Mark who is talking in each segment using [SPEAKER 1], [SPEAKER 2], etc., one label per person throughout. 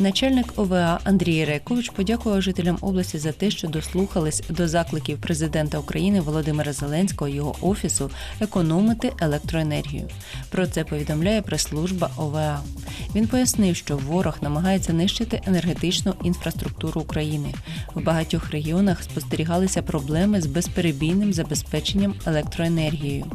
[SPEAKER 1] Начальник ОВА Андрій Рекович подякував жителям області за те, що дослухались до закликів президента України Володимира Зеленського його офісу економити електроенергію. Про це повідомляє прес-служба ОВА. Він пояснив, що ворог намагається нищити енергетичну інфраструктуру України. В багатьох регіонах спостерігалися проблеми з безперебійним забезпеченням електроенергією.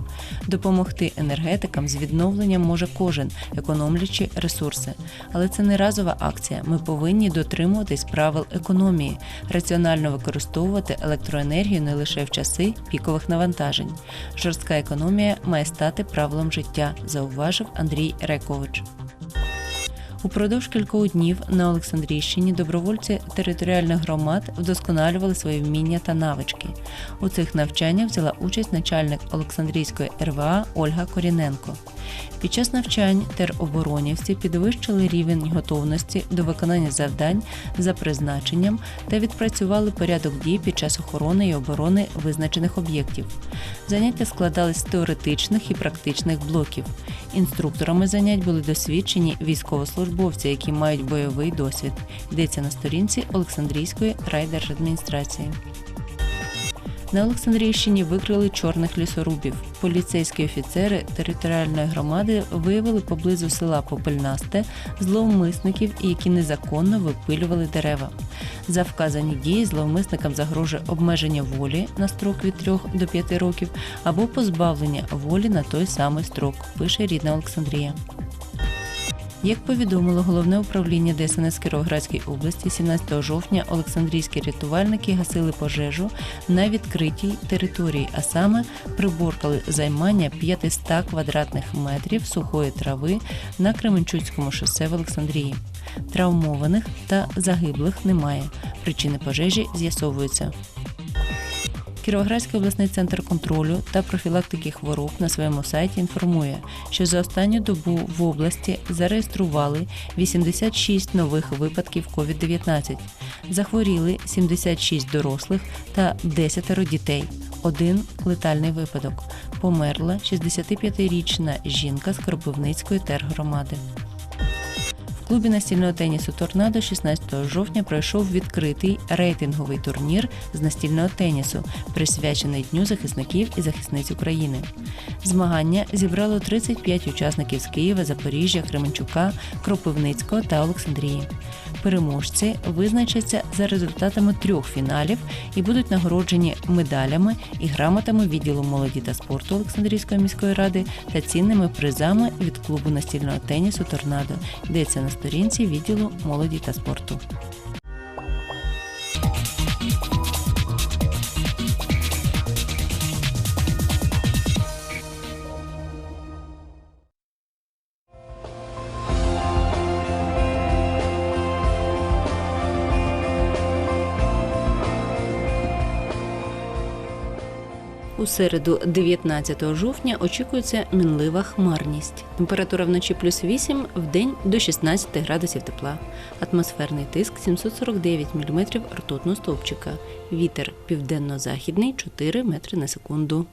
[SPEAKER 1] Допомогти енергетикам з відновленням може кожен, економлячи ресурси. Але це не разова акція. Ми повинні дотримуватись правил економії, раціонально використовувати електроенергію не лише в часи пікових навантажень. Жорстка економія має стати правилом життя, зауважив Андрій Рекович. Упродовж кількох днів на Олександрійщині добровольці територіальних громад вдосконалювали свої вміння та навички. У цих навчаннях взяла участь начальник Олександрійської РВА Ольга Коріненко. Під час навчань тероборонівці підвищили рівень готовності до виконання завдань за призначенням та відпрацювали порядок дій під час охорони і оборони визначених об'єктів. Заняття складались з теоретичних і практичних блоків. Інструкторами занять були досвідчені військовослужбовці, які мають бойовий досвід. Йдеться на сторінці Олександрійської райдержадміністрації. На Олександрійщині викрили чорних лісорубів. Поліцейські офіцери територіальної громади виявили поблизу села Попельнасте зловмисників, які незаконно випилювали дерева. За вказані дії зловмисникам загрожує обмеження волі на строк від 3 до 5 років або позбавлення волі на той самий строк, пише рідна Олександрія. Як повідомило головне управління ДСНС Кіровоградської області, 17 жовтня Олександрійські рятувальники гасили пожежу на відкритій території, а саме приборкали займання 500 квадратних метрів сухої трави на Кременчуцькому шосе в Олександрії. Травмованих та загиблих немає. Причини пожежі з'ясовуються. Кіровоградський обласний центр контролю та профілактики хвороб на своєму сайті інформує, що за останню добу в області зареєстрували 86 нових випадків COVID-19. Захворіли 76 дорослих та 10 дітей. Один летальний випадок. Померла 65-річна жінка з Кропивницької тергромади. В клубі настільного тенісу Торнадо 16 жовтня пройшов відкритий рейтинговий турнір з настільного тенісу, присвячений Дню захисників і захисниць України. Змагання зібрало 35 учасників з Києва, Запоріжжя, Кременчука, Кропивницького та Олександрії. Переможці визначаться за результатами трьох фіналів і будуть нагороджені медалями і грамотами відділу молоді та спорту Олександрійської міської ради та цінними призами від клубу настільного тенісу Торнадо. Йдеться на сторінці відділу молоді та спорту. У середу, 19 жовтня, очікується мінлива хмарність. Температура вночі плюс 8, в день до 16 градусів тепла. Атмосферний тиск 749 мм ртутного стовпчика. Вітер південно-західний 4 метри на секунду.